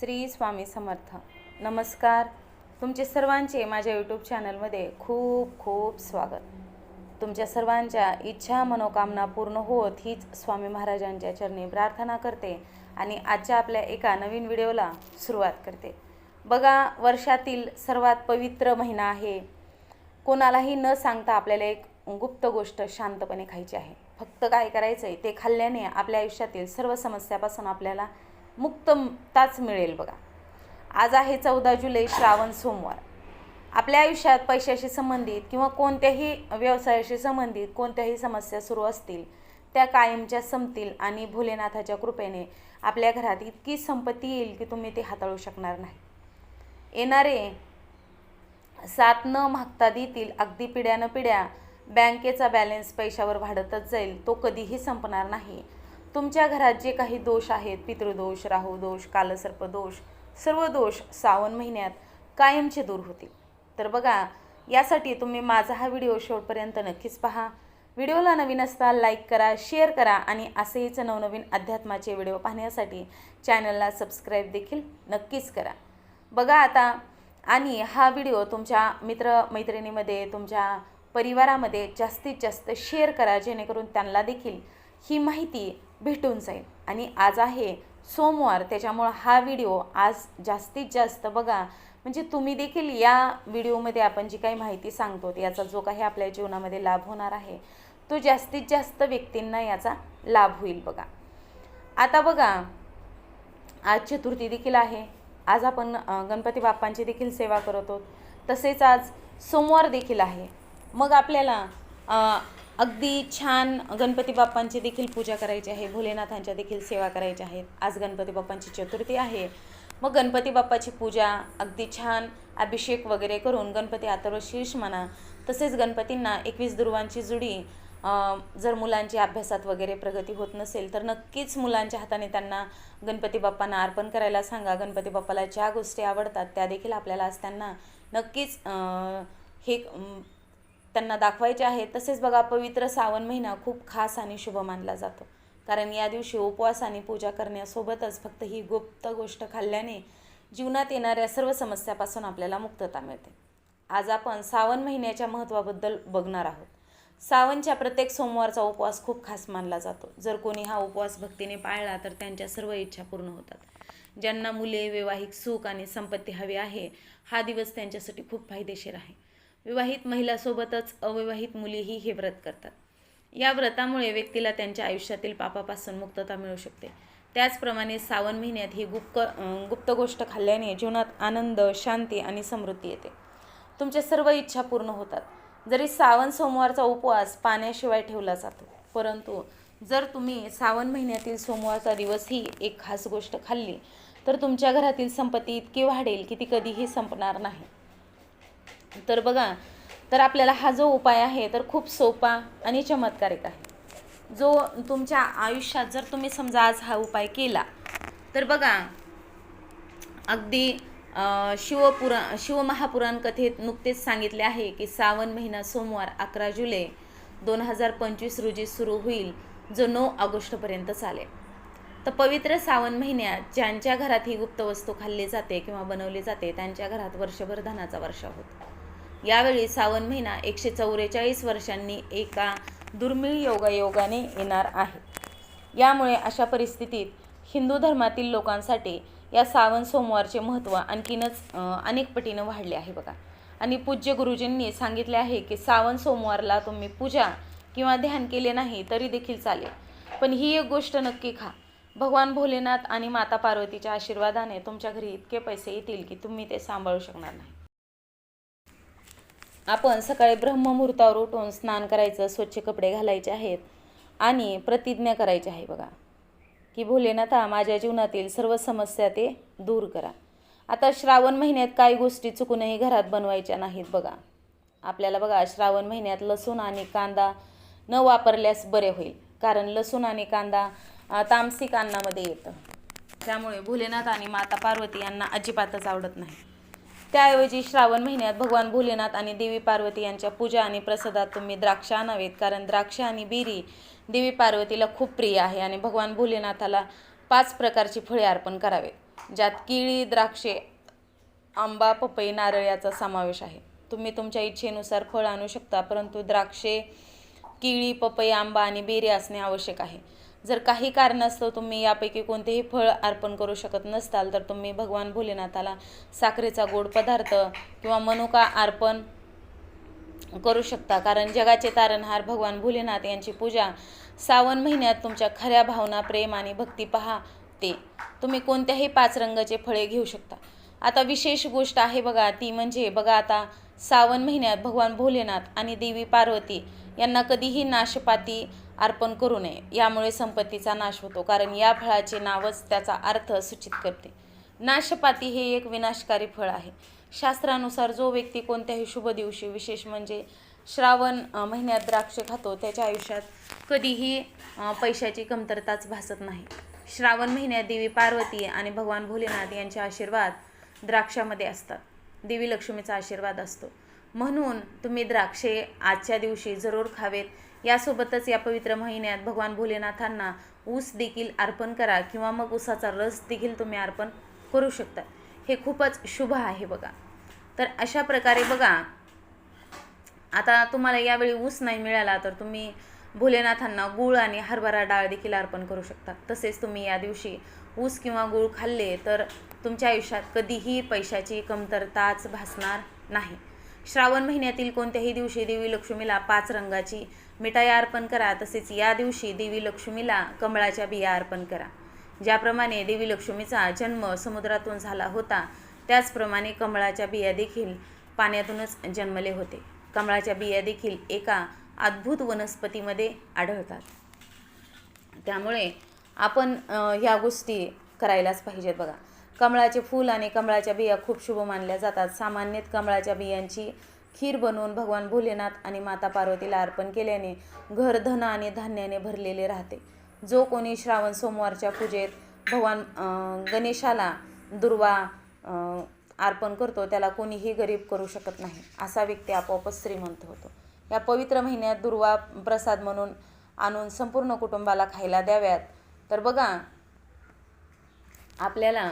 श्री स्वामी समर्थ. नमस्कार. तुमचे सर्वांचे माझ्या यूट्यूब चॅनलमध्ये खूप खूप स्वागत. तुमच्या सर्वांच्या इच्छा मनोकामना पूर्ण होत हीच स्वामी महाराजांच्या चरणी प्रार्थना करते आणि आजच्या आपल्या एका नवीन व्हिडिओला सुरुवात करते. बघा वर्षातील सर्वात पवित्र महिना आहे. कोणालाही न सांगता आपल्याला एक गुप्त गोष्ट शांतपणे खायची आहे. फक्त काय करायचं आहे ते खाल्ल्याने आपल्या आयुष्यातील सर्व समस्यापासून आपल्याला मुक्तताच मिळेल बघा. आज आहे चौदा जुलै श्रावण सोमवार. आपल्या आयुष्यात पैशाशी संबंधित किंवा कोणत्याही व्यवसायाशी संबंधित कोणत्याही समस्या सुरू असतील त्या कायमच्या संपतील आणि भोलेनाथाच्या कृपेने आपल्या घरात इतकी संपत्ती येईल की तुम्ही ते हाताळू शकणार नाही. येणारे सात न मागता देतील अगदी पिढ्यानं पिढ्या बँकेचा बॅलन्स पैशावर वाढतच जाईल तो कधीही संपणार नाही. तुमच्या घरात जे काही दोष आहेत पितृदोष राहू दोष कालसर्प दोष सर्व दोष श्रावण महिन्यात कायमचे दूर होतील. तर बघा यासाठी तुम्ही माझा हा व्हिडिओ शेवटपर्यंत नक्कीच पहा. व्हिडिओला नवीन असता लाईक करा शेअर करा आणि असेच नवनवीन अध्यात्माचे व्हिडिओ पाहण्यासाठी चॅनलला सबस्क्राईब देखील नक्कीच करा. बघा आता आणि हा व्हिडिओ तुमच्या मित्रमैत्रिणीमध्ये तुमच्या परिवारामध्ये जास्तीत जास्त शेअर करा जेणेकरून त्यांना देखील ही माहिती भेटून जाईल. आणि आज आहे सोमवार त्याच्यामुळं हा व्हिडिओ आज जास्तीत जास्त बघा. म्हणजे तुम्ही देखील या व्हिडिओमध्ये आपण जी काही माहिती सांगतो याचा जो काही आपल्या जीवनामध्ये लाभ होणार आहे तो जास्तीत जास्त व्यक्तींना याचा लाभ होईल बघा. आता बघा आज चतुर्थी देखील आहे. आज आपण गणपती बाप्पांची देखील सेवा करत आहोत. तसेच आज सोमवार देखील आहे. मग आपल्याला अगदी छान गणपती बाप्पांची देखील पूजा करायची आहे. भोलेनाथांच्या देखील सेवा करायच्या आहेत. आज गणपती बाप्पांची चतुर्थी आहे. मग गणपती बाप्पाची पूजा अगदी छान अभिषेक वगैरे करून गणपती अथर्व शीर्ष म्हणा तसेच गणपतींना एकवीस दुर्वांची जुडी जर मुलांची अभ्यासात वगैरे प्रगती होत नसेल तर नक्कीच मुलांच्या हाताने त्यांना गणपती बाप्पांना अर्पण करायला सांगा. गणपती बाप्पाला ज्या गोष्टी आवडतात त्या देखील आपल्याला आज त्यांना नक्कीच हे त्यांना दाखवायचे आहे तसेच बघा पवित्र श्रावण महिना खूप खास आणि शुभ मानला जातो. कारण या दिवशी उपवास आणि पूजा करण्यासोबतच फक्त ही गुप्त गोष्ट खाल्ल्याने जीवनात येणाऱ्या सर्व समस्यापासून आपल्याला मुक्तता मिळते. आज आपण श्रावण महिन्याच्या महत्त्वाबद्दल बघणार आहोत. सावनच्या प्रत्येक सोमवारचा उपवास खूप खास मानला जातो. जर कोणी हा उपवास भक्तीने पाळला तर त्यांच्या सर्व इच्छा पूर्ण होतात. ज्यांना मुले वैवाहिक सुख आणि संपत्ती हवी आहे हा दिवस त्यांच्यासाठी खूप फायदेशीर आहे. विवाहित महिलासोबतच अविवाहित मुलीही हे व्रत करतात. या व्रतामुळे व्यक्तीला त्यांच्या आयुष्यातील पापापासून मुक्तता मिळू शकते. त्याचप्रमाणे श्रावण महिन्यात ही गुप्त गुप्त गोष्ट खाल्ल्याने जीवनात आनंद शांती आणि समृद्धी येते. तुमच्या सर्व इच्छा पूर्ण होतात. जरी श्रावण सोमवारचा उपवास पाण्याशिवाय ठेवला जातो परंतु जर तुम्ही श्रावण महिन्यातील सोमवारचा दिवसही एक खास गोष्ट खाल्ली तर तुमच्या घरातील संपत्ती इतकी वाढेल की ती कधीही संपणार नाही. तर बघा तर आपल्याला हा जो उपाय आहे तर खूप सोपा आणि चमत्कारिक आहे. जो तुमच्या आयुष्यात जर तुम्ही समजा आज हा उपाय केला तर बघा अगदी शिवपुरा शिवमहापुराण कथेत नुकतेच सांगितले आहे की सावन महिना सोमवार अकरा जुलै दोन हजार पंचवीस रोजी सुरू होईल जो नऊ ऑगस्टपर्यंत चालेल. तर पवित्र सावन महिन्यात ज्यांच्या घरात ही गुप्त वस्तू खाल्ली जाते किंवा बनवली जाते त्यांच्या घरात वर्षभर धनाचा वर्षा होतो. यावेळी सावन महिना एकशे चौवेचाळीस वर्षांनी एका दुर्मिळ योगायोगाने येणार आहे. यामुळे अशा परिस्थितीत हिंदू धर्मातील लोकांसाठी या सावन सोमवारचे महत्त्व आणखीनच अनेक पटीनं वाढले आहे बघा. आणि पूज्य गुरुजींनी सांगितले आहे की सावन सोमवारला तुम्ही पूजा किंवा ध्यान केले नाही तरी देखील चालेल. पण ही एक गोष्ट नक्की खा. भगवान भोलेनाथ आणि माता पार्वतीच्या आशीर्वादाने तुमच्या घरी इतके पैसे येतील की तुम्ही ते सांभाळू शकणार नाही. आपण सकाळी ब्रह्ममुहूर्तावर उठून स्नान करायचं स्वच्छ कपडे घालायचे आहेत आणि प्रतिज्ञा करायची आहे बघा. की भोलेनाथा माझ्या जीवनातील सर्व समस्या ते दूर करा. आता श्रावण महिन्यात काही गोष्टी चुकूनही घरात बनवायच्या नाहीत बघा. आपल्याला बघा श्रावण महिन्यात लसूण आणि कांदा न वापरल्यास बरे होईल. कारण लसूण आणि कांदा तामसिक अन्नामध्ये येतं. त्यामुळे भोलेनाथ आणि माता पार्वती यांना अजिबातच आवडत नाही. त्याऐवजी श्रावण महिन्यात भगवान भोलेनाथ आणि देवी पार्वती यांच्या पूजा आणि प्रसादात तुम्ही द्राक्ष आणावेत. कारण द्राक्ष आणि बेरी देवी पार्वतीला खूप प्रिय आहे आणि भगवान भोलेनाथाला पाच प्रकारची फळे अर्पण करावेत ज्यात केळी द्राक्षे आंबा पपई नारळ याचा समावेश आहे. तुम्ही तुमच्या इच्छेनुसार फळ आणू शकता परंतु द्राक्षे केळी पपई आंबा आणि बेरी असणे आवश्यक आहे. जर काही कारणास्तव तुम्ही यापैकी कोणतेही फळ अर्पण करू शकत नसताल तर तुम्ही भगवान भोलेनाथाला साखरेचा गोड पदार्थ किंवा मनुका अर्पण करू शकता. कारण जगाचे तारणहार भगवान भोलेनाथ यांची पूजा सावन महिन्यात तुमच्या खऱ्या भावना प्रेम आणि भक्ती पहा ते तुम्ही कोणत्याही पाच रंगाचे फळे घेऊ शकता. आता विशेष गोष्ट आहे बघा ती म्हणजे बघा आता सावन महिन्यात भगवान भोलेनाथ आणि देवी पार्वती यांना कधीही नाशपाती अर्पण करू नये. यामुळे संपत्तीचा नाश होतो. कारण या फळाचे नावच त्याचा अर्थ सूचित करते. नाशपाती हे एक विनाशकारी फळ आहे. शास्त्रानुसार जो व्यक्ती कोणत्याही शुभ दिवशी विशेष म्हणजे श्रावण महिन्यात द्राक्ष खातो त्याच्या आयुष्यात कधीही पैशाची कमतरताच भासत नाही. श्रावण महिन्यात देवी पार्वती आणि भगवान भोलेनाथ यांचे आशीर्वाद द्राक्षामध्ये असतात. देवी लक्ष्मीचा आशीर्वाद असतो. म्हणून तुम्ही द्राक्षे आजच्या दिवशी जरूर खावेत. यासोबतच या पवित्र महिन्यात भगवान भोलेनाथांना ऊस देखील अर्पण करा किंवा मग ऊसाचा रस देखील तुम्ही अर्पण करू शकता. हे खूपच शुभ आहे बघा. तर अशा प्रकारे बघा आता तुम्हाला यावेळी ऊस नाही मिळाला तर तुम्ही भोलेनाथांना गूळ आणि हरभरा डाळ देखील अर्पण करू शकता. तसेच तुम्ही या दिवशी ऊस किंवा गूळ खाल्ले तर तुमच्या आयुष्यात कधीही पैशाची कमतरताच भासणार नाही. श्रावण महिन्यातील कोणत्याही दिवशी देवी लक्ष्मीला पाच रंगाची मिठाई अर्पण करा तसेच या दिवशी देवी लक्ष्मीला कमळाच्या बिया अर्पण करा. ज्याप्रमाणे देवी लक्ष्मीचा जन्म समुद्रातून झाला होता त्याचप्रमाणे कमळाच्या बिया देखील पाण्यातूनच जन्मले होते. कमळाच्या बिया देखील एका अद्भुत वनस्पतीमध्ये आढळतात. त्यामुळे आपण ह्या गोष्टी करायलाच पाहिजेत बघा. कमळाचे फूल आणि कमळाच्या बिया खूप शुभ मानल्या जातात. सामान्यतः कमळाच्या बियांची खीर बनवून भगवान भोलेनाथ आणि माता पार्वतीला अर्पण केल्याने घर धन आणि धान्याने भरलेले राहते. जो कोणी श्रावण सोमवारच्या पूजेत भगवान गणेशाला दुर्वा अर्पण करतो त्याला कोणीही गरीब करू शकत नाही असा व्यक्ती आपोआपच श्रीमंत होतो. या पवित्र महिन्यात दुर्वा प्रसाद म्हणून आणून संपूर्ण कुटुंबाला खायला द्याव्यात. तर बघा आपल्याला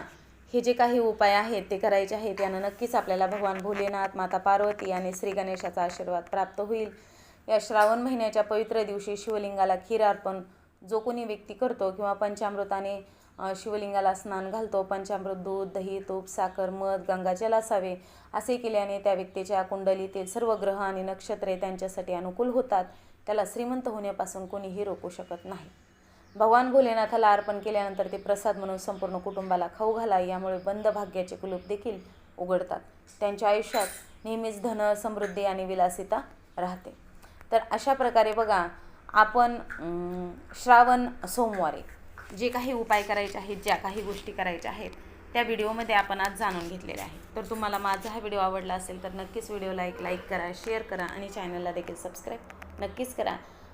हे जे काही उपाय आहेत ते करायचे आहेत यानं नक्कीच आपल्याला भगवान भोलेनाथ माता पार्वती आणि श्री गणेशाचा आशीर्वाद प्राप्त होईल. या श्रावण महिन्याच्या पवित्र दिवशी शिवलिंगाला खीर अर्पण जो कोणी व्यक्ती करतो किंवा पंचामृताने शिवलिंगाला स्नान घालतो पंचामृत दूध दही तूप साखर मध गंगाजल असावे असे केल्याने त्या व्यक्तीच्या कुंडलीतील सर्व ग्रह आणि नक्षत्रे त्यांच्यासाठी अनुकूल होतात. त्याला श्रीमंत होण्यापासून कोणीही रोखू शकत नाही. भगवान भोलेनाथाला अर्पण केल्यानंतर ते प्रसाद म्हणून संपूर्ण कुटुंबाला खाऊ घाला यामुळे बंद भाग्याचे कुलूप देखील उघडतात. त्यांच्या आयुष्यात नेहमीच धन समृद्धी आणि विलासिता राहते. तर अशा प्रकारे बघा आपण श्रावण सोमवारी जे काही उपाय करायचे आहेत ज्या काही गोष्टी करायच्या आहेत त्या व्हिडिओमध्ये आपण आज जाणून घेतलेल्या आहेत तर तुम्हाला माझा हा व्हिडिओ आवडला असेल तर नक्कीच व्हिडिओला एक लाईक करा शेअर करा आणि चॅनलला देखील सबस्क्राईब नक्कीच करा.